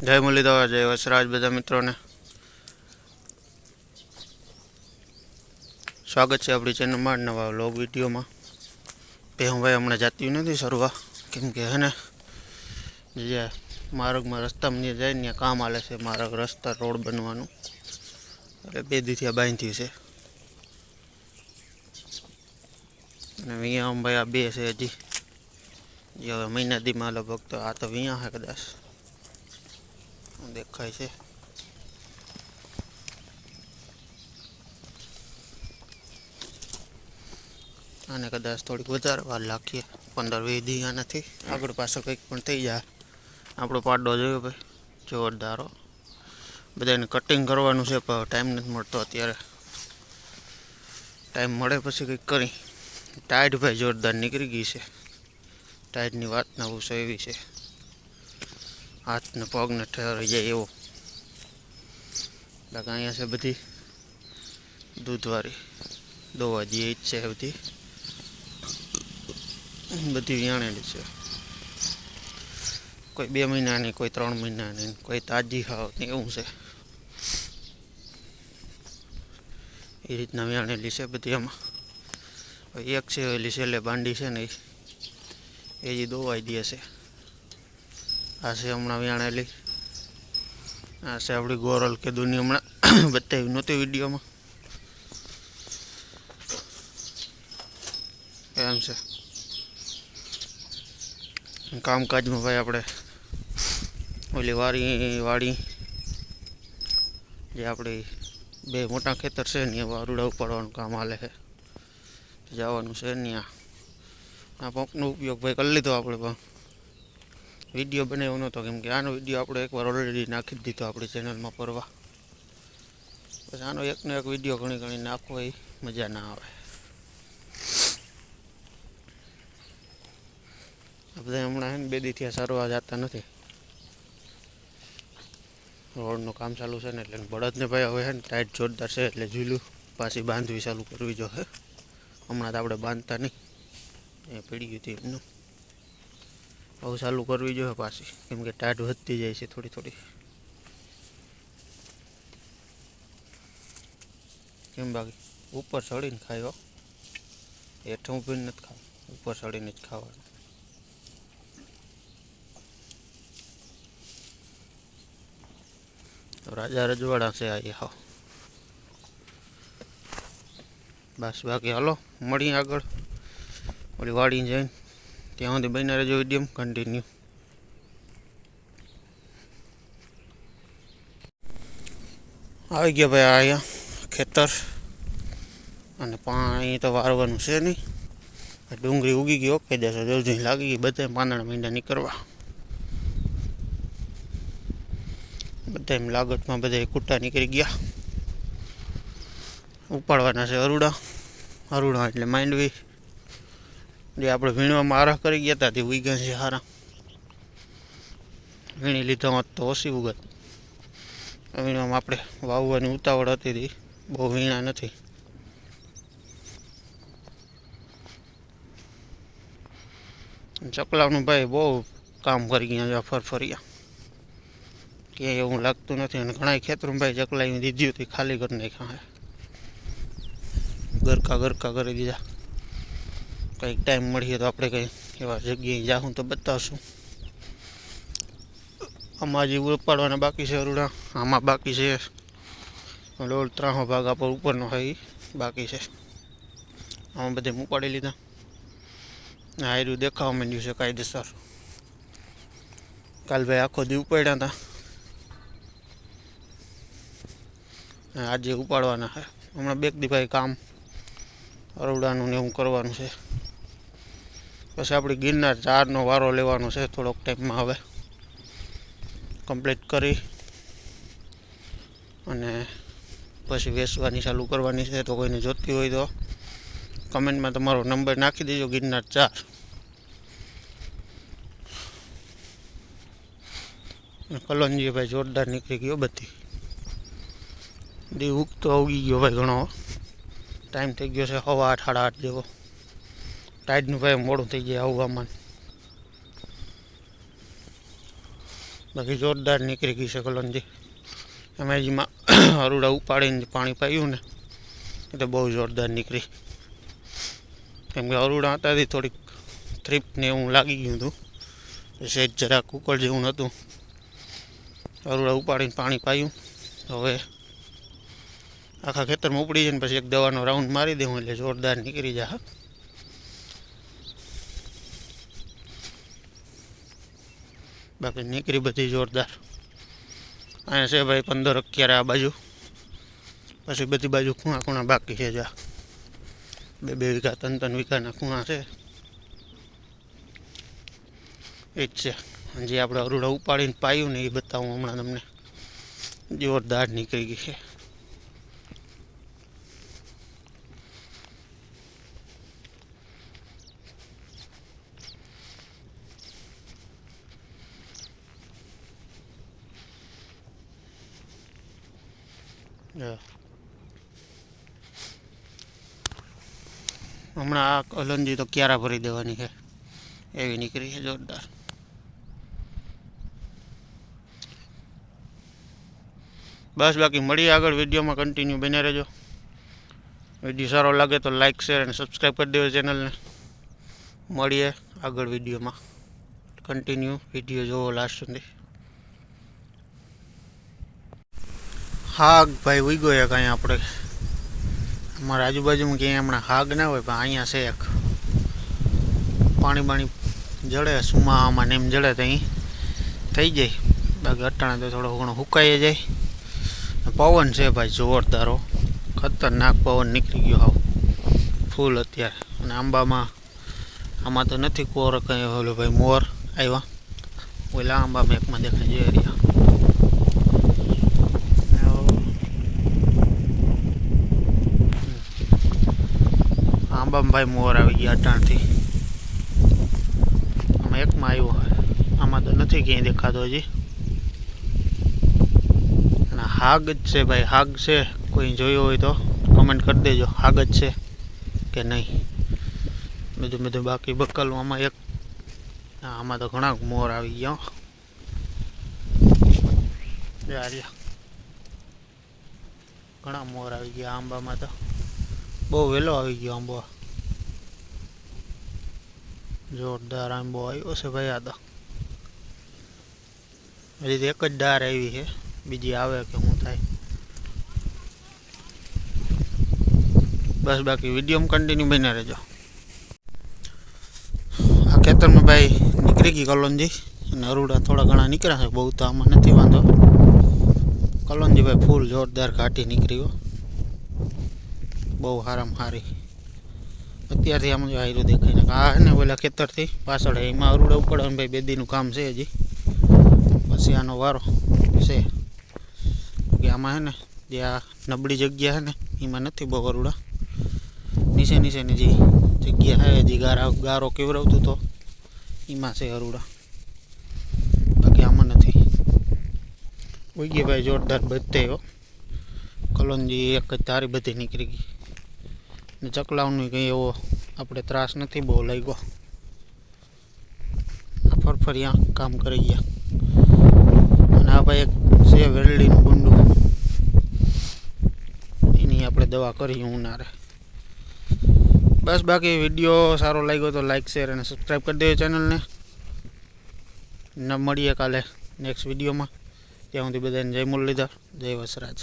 જય મુરલીધર, જય વસરાજ બધા મિત્રોને. સ્વાગત છે આપણી ચેનલમાં નવા લોગ વિડીયોમાં. બે હું ભાઈ હમણાં જાતી નથી સરવા કેમ કે હે ને, જે માર્ગમાં રસ્તામાં જે જાય ત્યાં કામ આલે છે માર્ગ, રસ્તા, રોડ બનવાનું. એટલે બે દીથી આ બાંધ્યું છે. અને અહીંયા ભાઈ આ બે છે હજી. જે હવે મહિના દીમાં લગભગ તો આ તો અહીંયા છે કદાચ. દેખાય છે આને કદાચ થોડીક વધારે વાર લાગીએ. પંદર વીસ દી નથી. આગળ પાછળ કંઈક પણ થઈ જાય. આપણો પાડો જોયો ભાઈ. જોરદારો બધાને કટિંગ કરવાનું છે, પણ ટાઈમ નથી મળતો અત્યારે. ટાઈમ મળે પછી કંઈક કરી. ટાઈટ ભાઈ જોરદાર નીકળી ગઈ છે. ટાઈટની વાત ના પૂછો એવી છે. હાથને પગને ઠેરાઈ જાય એવો. એટલે અહીંયા છે બધી દૂધવાળી. દોવા જે છે બધી. બધી વિયાણેલી છે. કોઈ બે મહિનાની, કોઈ ત્રણ મહિનાની, કોઈ તાજી ખાવ એવું છે. એ રીતના વિયાણેલી છે બધી આમાં. હવે એક છે છેલ્લે બાંડી છે ને એ જ દોવાઈ દે છે. આ છે હમણાં વ્યાણેલી. આ છે આપણી ગોરલ કે દુની હમણાં. બતાવી નહોતી વિડીયોમાં. એમ છે. કામકાજમાં ભાઈ આપણે ઓલી વાડી વાડી, જે આપણી બે મોટા ખેતર છે ને, એવા રૂડા ઉપાડવાનું કામ હાલે છે. જવાનું છે ને આ પંપનો ઉપયોગ ભાઈ કરી લીધો આપણે પણ. વીડિયો બનાવ્યો નહોતો કેમ કે આનો વીડિયો આપણે એકવાર ઓલરેડી નાખી જ દીધો આપણી ચેનલમાં પરવા. પછી આનો એકનો એક વીડિયો ઘણી ઘણી નાખવો એ મજા ના આવે. આપણે હમણાં હે બે દીથી સારવા જતા નથી. રોડનું કામ ચાલુ છે ને એટલે બળદને ભાઈ હવે છે ને ટાઈટ જોરદાર છે એટલે ઝૂલું પાછી બાંધવી ચાલુ કરવી જો હે. હમણાં તો આપણે બાંધતા નહીં. એ પડી ગયું હતું એમનું. હવે ચાલુ કરવી જોઈએ પાછી. કેમ કે ટાઈટ વધતી જાય છે થોડી થોડી. કેમ બાકી? ઉપર ચડીને ખાયો હેઠું ઊભીને નથી ખાવું. ઉપર ચડીને જ ખાવાનું. રાજા રજવાડા છે આ હાવ બસ બાકી હાલો, મળીએ આગળ. ઓલી વાડી જઈને. ત્યાં સુધી બની રહેજો, વીડિયો કન્ટિન્યુ આવી ગયા ભાઈ અહીંયા ખેતર. અને પાણી તો વારવાનું છે નહીં. ડુંગળી ઉગી ગઈ, ઓકે દેશે જલ્દી લાગી ગઈ બધા પાંદડા મીંડા નીકળવા. બધા એમ લાગતમાં બધા કૂટા નીકળી ગયા. ઉપાડવાના છે અરુડા. અરુડા એટલે માંડવી. જે આપણે વીણવામાં આરાહ કરી ગયા હતા તે ઉગ્યા છે હારા. વીણી લીધામાં તો ઓછી ઉગત. વીણવામાં આપણે વાવવાની ઉતાવળ હતી તી. બહુ વીણા નથી. ચકલાનું ભાઈ બહુ કામ કરી ગયા ફરફરિયા. ક્યાંય એવું લાગતું નથી અને ઘણા ખેતરમાં ભાઈ ચકલાઈ દીધી હતી ખાલી કરી નાખ્યા ગરકા ગરકા કરી દીધા. કંઈક ટાઈમ મળીએ તો આપણે કંઈ એવા જગ્યાએ જાઉં તો બતાવશું. આમાં હજી ઉપાડવાના બાકી છે અરુડા આમાં બાકી છે લોલ ત્રાહો ભાગ આપણો ઉપરનો હોય બાકી છે. આમાં બધે ઉપાડી લીધા. આ દેખાવા માંડ્યું છે કાયદેસર. કાલ ભાઈ આખો દી ઉપાડ્યા હતા આજે ઉપાડવાના છે. હમણાં બેક દી ભાઈ કામ અરોડાનું ને એવું કરવાનું છે. પછી આપણે ગિરનાર ચારનો વારો લેવાનો છે, થોડોક ટાઈમમાં હવે. કમ્પ્લીટ કરી. અને પછી વેચવાની ચાલુ કરવાની છે, તો કોઈને જોતી હોય તો કમેન્ટમાં તમારો નંબર નાખી દેજો, ગિરનાર ચાર. કલોનજી ભાઈ જોરદાર નીકળી ગયો બધી. દી ઉગતો ઉગી ગયો ભાઈ ઘણો. ટાઈમ થઈ ગયો છે હવા આઠ સાડા આઠ જેવો. ટાઈડનું ભાઈ મોડું થઈ જાય આવવામાં બાકી જોરદાર નીકળી ગઈ છે કલંજી એમાં અરુડા ઉપાડીને પાણી પાયું ને એટલે બહુ જોરદાર નીકળી. કેમ કે અરુડા હતાથી થોડીક થ્રીપ ને એવું લાગી ગયું હતું. સેજ જરાક કુકળ જેવું નહોતું. અરુડા ઉપાડીને પાણી પાયું. હવે આખા ખેતરમાં ઉપડી જાય ને પછી એક દવાનો રાઉન્ડ મારી દેવું એટલે જોરદાર નીકળી જાય બાકી નીકળી બધી જોરદાર. અહીંયા છે ભાઈ પંદર અગિયાર આ બાજુ. પછી બધી બાજુ ખૂણા ખૂણા બાકી છે જા. બે બે વીઘા, ત્રણ ત્રણ વીઘાના ખૂણા છે. એ જ છે. જે આપણે અરુડા ઉપાડીને પાયું ને એ બતાવું હમણાં તમને. જોરદાર નીકળી ગઈ છે. હમણાં આ કલંજી તો ક્યારા ભરી દેવાની છે એવી નીકળી છે જોરદાર. બસ બાકી મળીએ આગળ વિડીયોમાં કન્ટિન્યુ બને રહેજો. વીડિયો સારો લાગે તો લાઇક શેર અને સબસ્ક્રાઈબ કરી દેજો ચેનલને મળીએ આગળ વિડીયોમાં. કન્ટિન્યુ વીડિયો જોવો લાસ્ટ સુધી. હાગ ભાઈ ઉઈ ગયો એક અહીંયા આપણે. અમારા આજુબાજુમાં ક્યાંય હમણાં હાગ ના હોય, પણ અહીંયા છે એક. પાણી બાણી જડે સુમામાં ને એમ જડે તો અહીં થઈ જાય. બાકી અટાણે તો થોડો ઘણો હુકાઈ જાય. પવન છે ભાઈ જોરદારો ખતરનાક પવન નીકળી ગયો હાવ. ફૂલ અત્યારે. અને આંબામાં આમાં તો નથી કોર કંઈ ઓલો ભાઈ મોર આવ્યા. ઓલા આંબા એકમાં દેખાય જઈ એરિયા. આંબામાં ભાઈ મોર આવી ગયા અટાણથી. આમાં એકમાં આવ્યો આમાં તો નથી ક્યાંય દેખાતો હજી. અને હાગ જ છે ભાઈ, હાગ છે. કોઈ જોયો હોય તો કમેન્ટ કરી દેજો. હાગ જ છે કે નહીં? બધું બધું બાકી બકલું આમાં એક. આમાં તો ઘણા મોર આવી ગયા ઘણા મોર આવી ગયા આંબામાં તો. બહુ વહેલો આવી ગયો આંબો. જોરદાર આંબો આવ્યો છે ભાઈ આ તો. હજી તો એક જ ડાર આવી છે. બીજી આવે કે શું થાય. બસ બાકી વિડીયોમાં કન્ટિન્યુ બન્યા રહેજો. આ ખેતરમાં ભાઈ નીકળી ગઈ કલોંજી અને અરુડા થોડા ઘણા નીકળ્યા છે, બહુ તો આમાં નથી વાંધો. કલોંજી ભાઈ ફૂલ જોરદાર ઘાટી નીકળી હો બહુ સારામાં સારી અત્યારથી આમ જો આયરું દેખાય ને આ ને ઓલા ખેતરથી પાછળ એમાં અરુડા ઉપાડવાનું ભાઈ બેદીનું કામ છે હજી. પછી આનો વારો છે. કે આમાં હે ને જે આ નબળી જગ્યા છે ને, એમાં નથી બહુ અરુડા. નીચે નીચેની જે જગ્યા છે હજી ગારા, ગારો કેવરાવતું તો, એમાં છે અરુડા. બાકી આમાં નથી. ઉગી ભાઈ જોરદાર બધે હો. કલોંજી એક જ તારી બધી નીકળી ગઈ. ને ચકલાવનું કંઈ એવો આપણે ત્રાસ નથી, બહુ લાગ્યો. ફરફરિયા કામ કરી ગયા. અને આ ભાઈ એક છે વેરડીનું ગુંડું. એની આપણે દવા કરી ઉનારે બસ બાકી વીડિયો સારો લાગ્યો તો લાઈક શેર અને સબસ્ક્રાઈબ કરી દેજો ચેનલને ન. મળીએ કાલે નેક્સ્ટ વિડીયોમાં. ત્યાં સુધી બધાને જય મુરલીધર, જય વસરાજ.